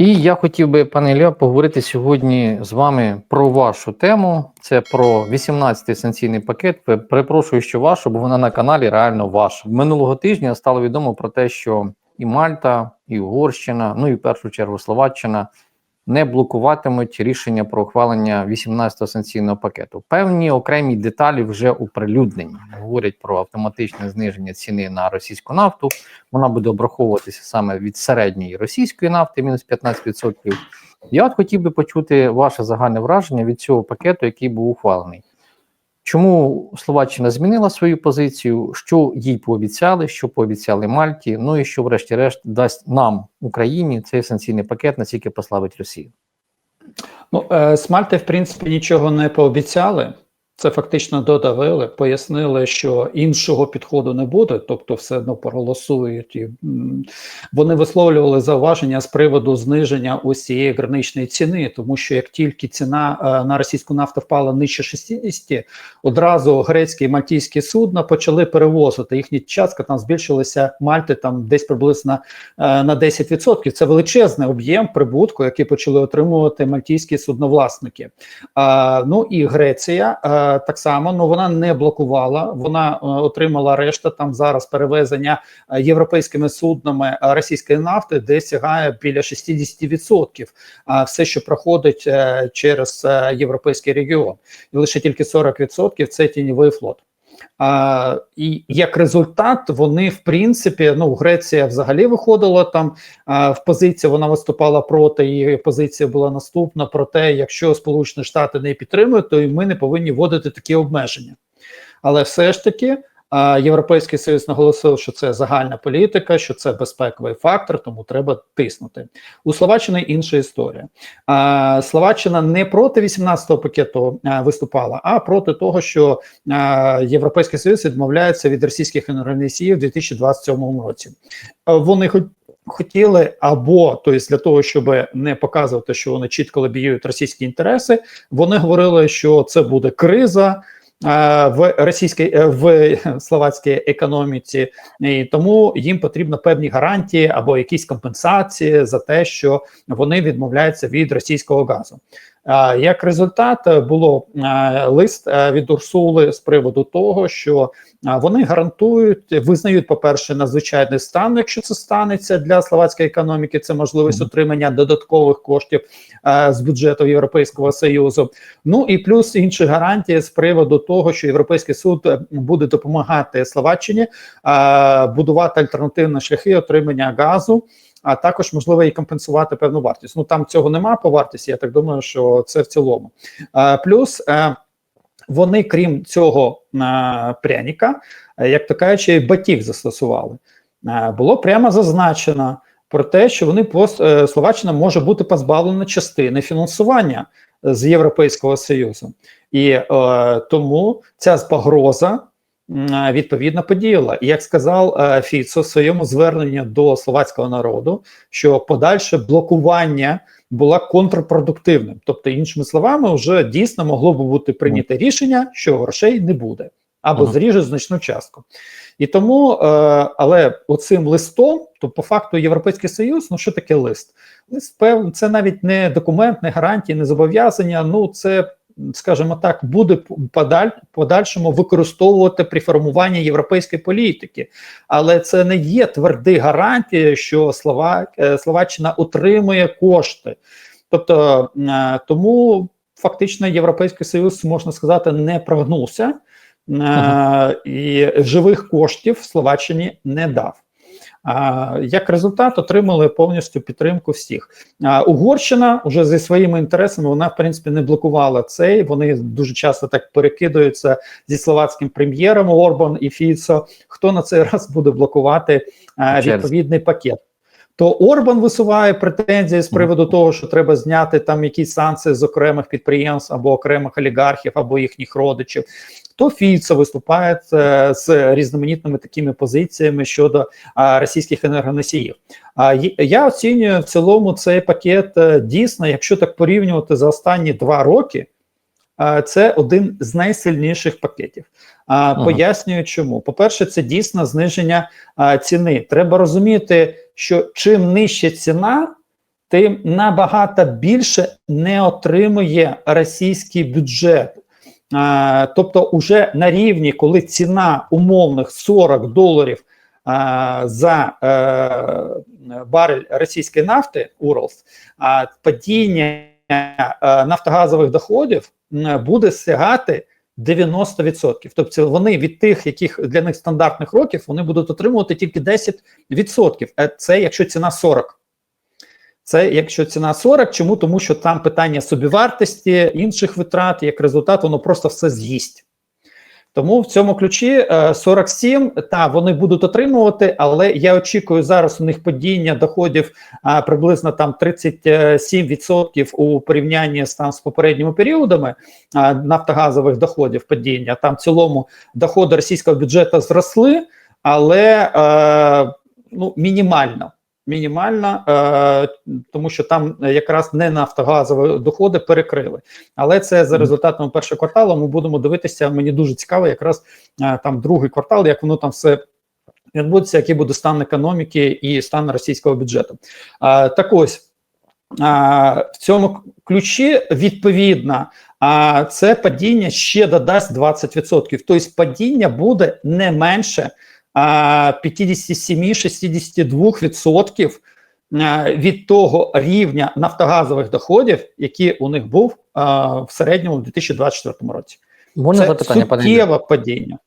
І я хотів би, пане Ілля, поговорити сьогодні з вами про вашу тему. Це про 18-й санкційний пакет. Перепрошую, що вашу, бо вона на каналі реально ваша. Минулого тижня стало відомо про те, що і Мальта, і Угорщина, ну і в першу чергу Словаччина не блокуватимуть рішення про ухвалення 18-го санкційного пакету. Певні окремі деталі вже оприлюднені. Говорять про автоматичне зниження ціни на російську нафту. Вона буде обраховуватися саме від середньої російської нафти, мінус 15%. Я от хотів би почути ваше загальне враження від цього пакету, який був ухвалений. Чому Словаччина змінила свою позицію? Що їй пообіцяли, що пообіцяли Мальті? Ну і що, врешті-решт, дасть нам, Україні, цей санкційний пакет, наскільки послабить Росію? Ну, е, з Мальти, в принципі, нічого не пообіцяли. Це фактично додавили, пояснили, що іншого підходу не буде, тобто все одно проголосують. І, вони висловлювали зауваження з приводу зниження ось цієї граничної ціни, тому що як тільки ціна е, на російську нафту впала нижче 60, одразу грецькі і мальтійські судна почали перевозити. Їхня частка там збільшилася Мальти там десь приблизно е, на 10%. Це величезний об'єм прибутку, який почали отримувати мальтійські судновласники. Ну і Греція е, так само, ну вона не блокувала, вона е, отримала решта там зараз перевезення е, європейськими суднами е, російської нафти, де сягає біля 60%. А все, що проходить через європейський регіон, і лише тільки 40% це тіньовий флот. А, і як результат, вони в принципі, ну Греція взагалі виходила там а, в позицію. Вона виступала проти. Її позиція була наступна про те, якщо Сполучені Штати не підтримують, то і ми не повинні вводити такі обмеження. Але все ж таки. Європейський союз наголосив, що це загальна політика, що це безпековий фактор, тому треба тиснути. У Словаччини інша історія. Словаччина не проти 18-го пакету виступала, а проти того, що Європейський Союз відмовляється від російських енергоносіїв у 2027 році. Вони хоч хотіли або тобто для того, щоб не показувати, що вони чітко лобіюють російські інтереси, вони говорили, що це буде криза. В російській е, в словацькій економіці, і тому їм потрібно певні гарантії або якісь компенсації за те, що вони відмовляються від російського газу. Як результат е, було е, лист е, від Урсули з приводу того, що вони гарантують, визнають, по-перше, надзвичайний стан, якщо це станеться для словацької економіки, це можливість отримання додаткових коштів з бюджету Європейського союзу. Ну і плюс інші гарантії з приводу того, що Європейський суд буде допомагати Словаччині будувати альтернативні шляхи отримання газу а також можливо і компенсувати певну вартість. Ну там цього нема по вартості. Я так думаю, що це в цілому. А, плюс е, вони, крім цього е, пряника, е, як то кажучи, батіг застосували. Е, було прямо зазначено про те, що вони е, Словаччина може бути позбавлена частини фінансування з Європейського Союзу, і е, тому ця погроза е, відповідно подіяла. І як сказав е, Фіцо в своєму зверненні до словацького народу, що подальше блокування було контрпродуктивним. Тобто, іншими словами, вже дійсно могло б бути прийнято рішення, що грошей не буде або Ага. зріже значну частку. І тому, е, але оцим листом, то по факту Європейський Союз, ну що таке лист? Лист певно, це навіть не документ, не гарантії, не зобов'язання. Ну це, скажімо так, буде подаль, подальшому використовувати при формуванні європейської політики, але це не є тверді гарантії, що Слова, е, Словаччина отримує кошти. Тобто е, тому фактично Європейський Союз можна сказати не прогнувся. Е, і живих коштів Словаччині не дав. Як результат отримали повністю підтримку всіх. Угорщина вже зі своїми інтересами вона в принципі не блокувала цей. Вони дуже часто так перекидаються зі словацьким прем'єром Орбан і Фіцо. Хто на цей раз буде блокувати відповідний пакет? То Орбан висуває претензії з приводу того, що треба зняти там якісь санкції з окремих підприємств або окремих олігархів, або їхніх родичів. То Фіцо виступає е, з різноманітними такими позиціями щодо а, російських енергоносіїв. А я оцінюю в цілому цей пакет е, дійсно, якщо так порівнювати за останні два роки. е, Це один з найсильніших пакетів. А, Ага. Пояснюю, чому. По-перше, це дійсно зниження а, ціни. Треба розуміти, що чим нижча ціна, тим набагато більше не отримує російський бюджет. А, тобто, уже на рівні, коли ціна умовних 40 доларів а, за е, барель російської нафти Уралс, а падіння е, нафтогазових доходів буде сягати 90%. Тобто вони від тих, яких для них стандартних років, вони будуть отримувати тільки 10%. Е, Це якщо ціна 40. Це якщо ціна 40, чому? Тому що там питання собівартості, інших витрат, як результат, воно просто все з'їсть. Тому в цьому ключі е, 47, та вони будуть отримувати, але я очікую зараз у них падіння доходів приблизно там 37% у порівнянні з там з попередніми періодами нафтогазових доходів падіння. Там в цілому доходи російського бюджету зросли, але е, ну мінімально. Мінімально, е, тому що там якраз не нафтогазові доходи перекрили. Але це за результатами першого кварталу. Ми будемо дивитися. Мені дуже цікаво, якраз е, там другий квартал, як воно там все відбудеться, який буде стан економіки і стан російського бюджету. Е, так ось е, в цьому ключі відповідно. А це падіння ще додасть 20%. Тобто падіння буде не менше а, 57-62% а, від того рівня нафтогазових доходів, який у них був в середньому в 2024 році. Можна це запитання, суттєве падіння.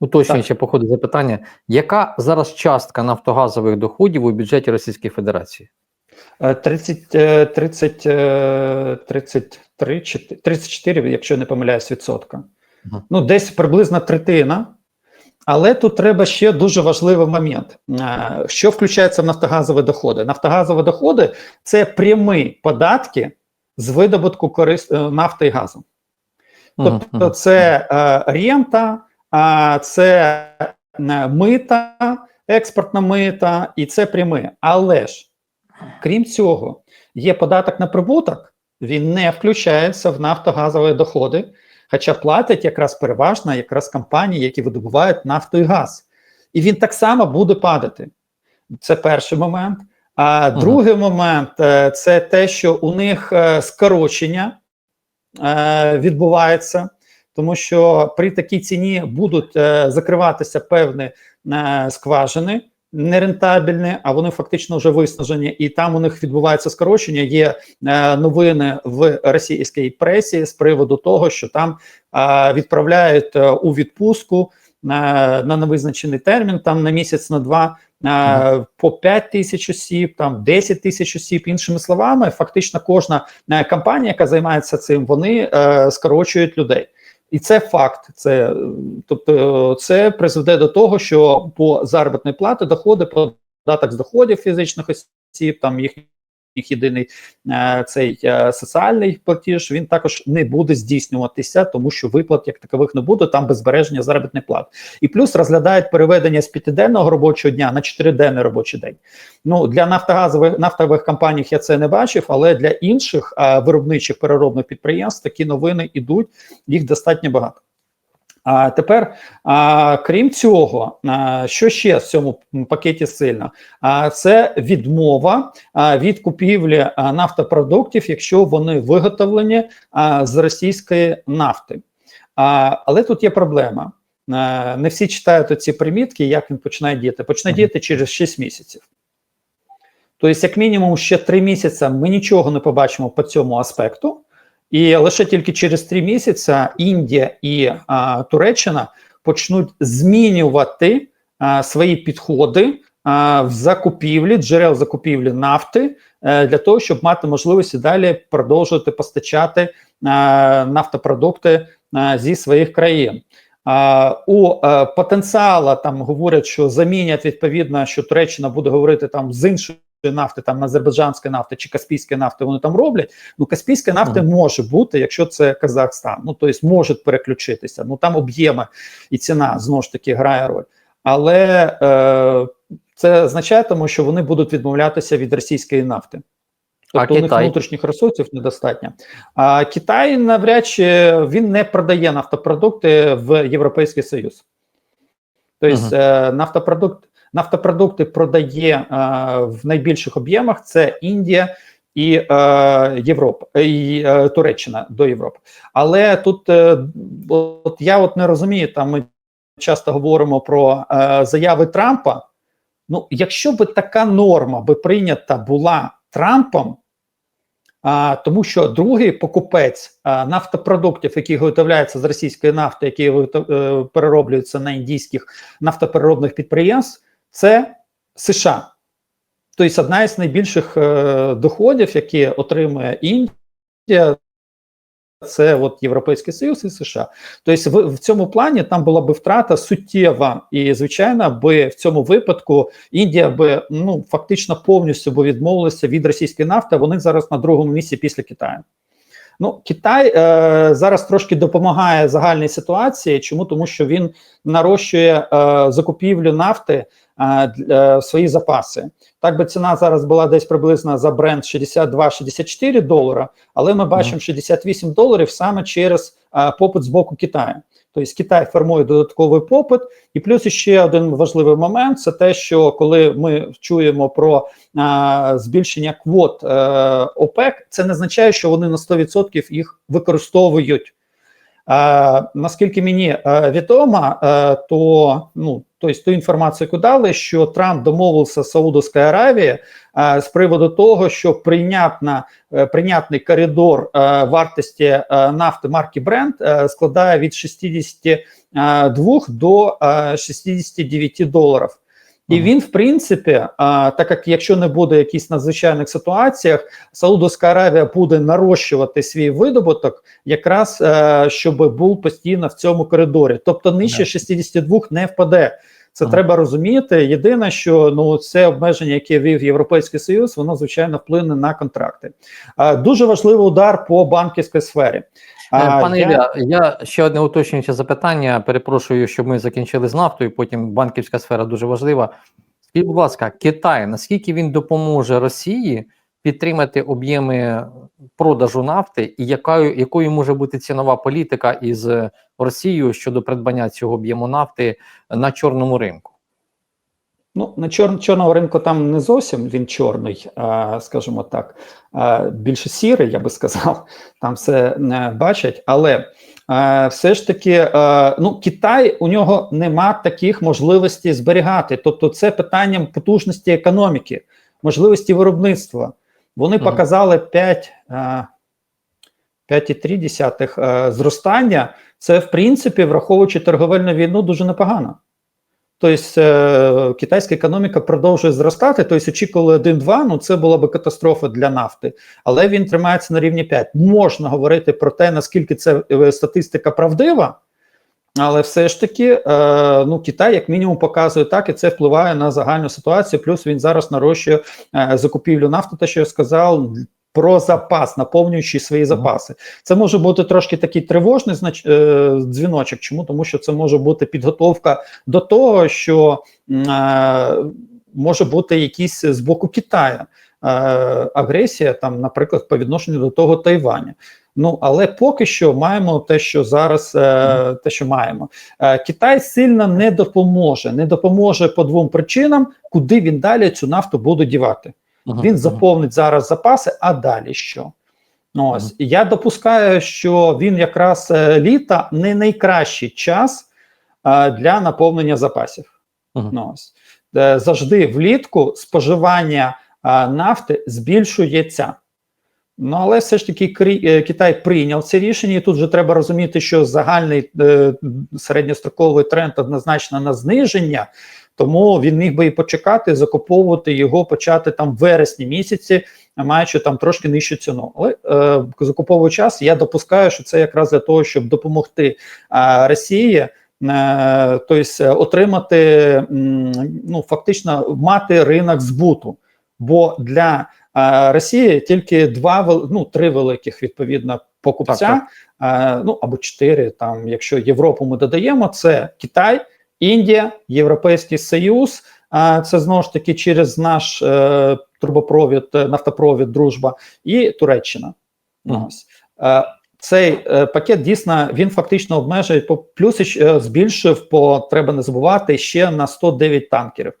Уточнюючи по ходу запитання, яка зараз частка нафтогазових доходів у бюджеті Російської Федерації? Е, 30, е, 30, е, 33, 34, якщо не помиляюсь, відсотка. Мгм. Ну, десь приблизно третина. Але тут треба ще дуже важливий момент. Е, Що включається в нафтогазові доходи? Нафтогазові доходи це прямі податки з видобутку корис... е, нафти і газу. Тобто, це е, рента, це мита, експортна мита, і це пряме. Але ж, крім цього, є податок на прибуток, він не включається в нафтогазові доходи, хоча платять якраз переважно якраз компанії, які видобувають нафту і газ. І він так само буде падати. Це перший момент. А другий момент е, це те, що у них е, скорочення е, відбувається, тому що при такій ціні будуть закриватися певні скважини. Нерентабельні, а вони фактично вже виснажені, і там у них відбувається скорочення. Є е, новини в російській пресі з приводу того, що там е, відправляють е, у відпустку е, на невизначений термін, там на місяць, на два е, по 5 тисяч осіб, там 10 тисяч осіб. Іншими словами, фактично кожна е, компанія, яка займається цим, вони е, скорочують людей. І це факт. Це, тобто, це призведе до того, що по заробітної плати доходи, податок з доходів фізичних осіб, там їхній їх єдиний е, цей е, соціальний платіж, він також не буде здійснюватися, тому що виплат як такових не буде, там без збереження заробітних плат. І плюс розглядають переведення з п'ятиденного робочого дня на чотириденний робочий день. Ну для нафтогазових нафтових компаній я це не бачив, але для інших е, виробничих переробних підприємств такі новини йдуть, їх достатньо багато. А тепер, а, крім цього, а, що ще в цьому пакеті сильно? А це відмова а, від купівлі а, нафтопродуктів, якщо вони виготовлені а, з російської нафти. А, але тут є проблема. А, не всі читають ці примітки, як він починає діяти. Почне Мгм. діяти через 6 місяців. Тобто, як мінімум, ще 3 місяці ми нічого не побачимо по цьому аспекту. І лише тільки через три місяці Індія і а, Туреччина почнуть змінювати а, свої підходи а, в закупівлі джерел закупівлі нафти е, для того, щоб мати можливість і далі продовжувати постачати е, нафтопродукти е, зі своїх країн. А, у е, потенціала там говорять, що замінять відповідно, що Туреччина буде говорити там з іншої нафти, там азербайджанської нафти чи каспійської нафти, вони там роблять. Ну, каспійська нафта Мгм. може бути, якщо це Казахстан. Ну тобто може переключитися. Ну там об'єми і ціна знову ж таки грає роль. Але е, це означає, тому що вони будуть відмовлятися від російської нафти. А Тобто у них Китай? внутрішніх ресурсів недостатньо. А Китай навряд чи він не продає нафтопродукти в Європейський Союз. Тобто Мгм. е, нафтопродукт, нафтопродукти продає е, в найбільших об'ємах це Індія і е, Європа і е, Туреччина до Європи. Але тут е, от я от не розумію, там ми часто говоримо про е, заяви Трампа. Ну, якщо би така норма би прийнята була Трампом, а, тому що другий покупець а, нафтопродуктів, які виготовляються з російської нафти, які е, перероблюються на індійських нафтопереробних підприємств, це США. Тобто одна із найбільших е, доходів, які отримує Індія, це от Європейський Союз і США. Тобто, в, в цьому плані там була би втрата суттєва, і звичайно, би в цьому випадку Індія би ну фактично повністю би відмовилася від російської нафти. Вони зараз на другому місці після Китаю. Ну, Китай е, зараз трошки допомагає загальній ситуації. Чому? Тому що він нарощує е, закупівлю нафти е, для- е, в свої запаси. Так би ціна зараз була десь приблизно за бренд 62-64 долара, але ми бачимо 68 доларів саме через е, попит з боку Китаю. Тобто Китай формує додатковий попит, і плюс ще один важливий момент: це те, що коли ми чуємо про а, збільшення квот е, ОПЕК, це не означає, що вони на 100% їх використовують. Е, наскільки мені е, відомо, е, то ну тобто ту інформацію, яку дали, що Трамп домовився з Саудовською Аравією з приводу того, що прийнятна, е, прийнятний коридор е, вартості е, нафти марки Brent складає від 62 до е, 69 доларів. І він, в принципі, а, так як якщо не буде якісь надзвичайних ситуаціях, Саудовська Аравія буде нарощувати свій видобуток, якраз щоб був постійно в цьому коридорі. Тобто нижче Да. 62 не впаде. Це Ага. треба розуміти. Єдине, що ну це обмеження, яке вів Європейський Союз, воно звичайно вплине на контракти. А, дуже важливий удар по банківській сфері. Е, Пане я- Ілля, я ще одне уточнююче запитання. Перепрошую, щоб ми закінчили з нафтою. Потім банківська сфера дуже важлива. Скажіть, будь ласка, Китай, наскільки він допоможе Росії підтримати об'єми продажу нафти, і якою, якою може бути цінова політика із Росією щодо придбання цього об'єму нафти на чорному ринку? Ну, на чор, чорного ринку там не зовсім він чорний, скажімо так, більше сірий, я би сказав, там все не бачать. Але а, все ж таки, а, ну, Китай у нього нема таких можливостей зберігати. Тобто, це питанням потужності економіки, можливості виробництва. Вони показали 5, 5,3 зростання. Це, в принципі, враховуючи торговельну війну, дуже непогано. Тобто е, китайська економіка продовжує зростати. Тобто, очікували 1-2, ну це була би катастрофа для нафти, але він тримається на рівні 5. Можна говорити про те, наскільки це е, статистика правдива, але все ж таки, е, ну Китай, як мінімум, показує так, і це впливає на загальну ситуацію. Плюс він зараз нарощує е, закупівлю нафти, те, що я сказав. Про запас, наповнюючи свої запаси, це може бути трошки такий тривожний знач... е, дзвіночок. Чому тому, що це може бути підготовка до того, що е, може бути якісь з боку Китаю агресія, там, наприклад, по відношенню до того Тайваня. Ну але поки що маємо те, що зараз е, те, що маємо, е, Китай сильно не допоможе. Не допоможе по двом причинам, куди він далі цю нафту буде дівати. Мгм, Він заповнить зараз запаси, а далі що? Ось І я допускаю, що він якраз е, літа не найкращий час е, для наповнення запасів. Мгм. Ну, ось. Е, завжди влітку споживання е, нафти збільшується. Ну, але все ж таки е, Китай прийняв це рішення, і тут вже треба розуміти, що загальний е, середньостроковий тренд однозначно на зниження, тому він міг би і почекати, закуповувати його, почати там в вересні місяці, маючи там трошки нижчу ціну. Але е, закуповуючи час, я допускаю, що це якраз для того, щоб допомогти е, Росії. Тобто отримати ну фактично мати ринок збуту. Бо для е, Росії тільки два ну три великих відповідно покупця, Так, е, ну або чотири. Там, якщо Європу ми додаємо, це Китай, Індія, Європейський Союз. А це знову ж таки через наш е, трубопровід, е, нафтопровід, дружба і Туреччина. Ось. Е, цей е, пакет дійсно він фактично обмежує по плюс ще збільшив по треба не забувати ще на 109 танкерів.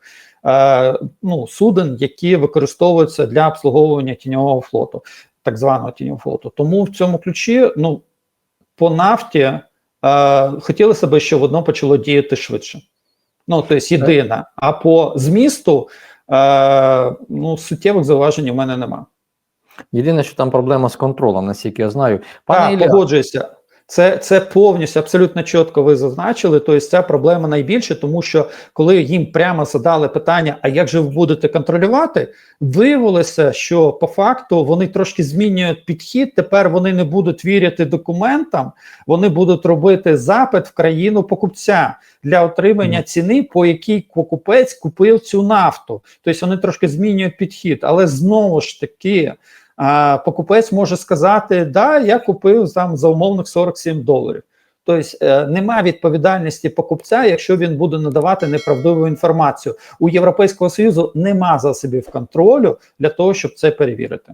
Е, ну, суден, які використовуються для обслуговування тіньового флоту, так званого тіньового флоту. Тому в цьому ключі, ну по нафті е, хотілося б, щоб воно почало діяти швидше. Ну, тобто єдине. А по змісту е, ну, суттєвих зауважень у мене немає. Єдине, що там проблема з контролем, наскільки я знаю. Пане Так, Ілля, погоджуюся. Це, це повністю абсолютно чітко ви зазначили. Тобто ця проблема найбільше, тому що коли їм прямо задали питання, а як же ви будете контролювати, виявилося, що по факту вони трошки змінюють підхід. Тепер вони не будуть вірити документам, вони будуть робити запит в країну покупця для отримання ціни, по якій покупець купив цю нафту. Тобто вони трошки змінюють підхід, але знову ж таки. А покупець може сказати, да, я купив там за умовних 47 доларів. Тобто нема немає відповідальності покупця, якщо він буде надавати неправдиву інформацію. У Європейського Союзу нема засобів контролю для того, щоб це перевірити.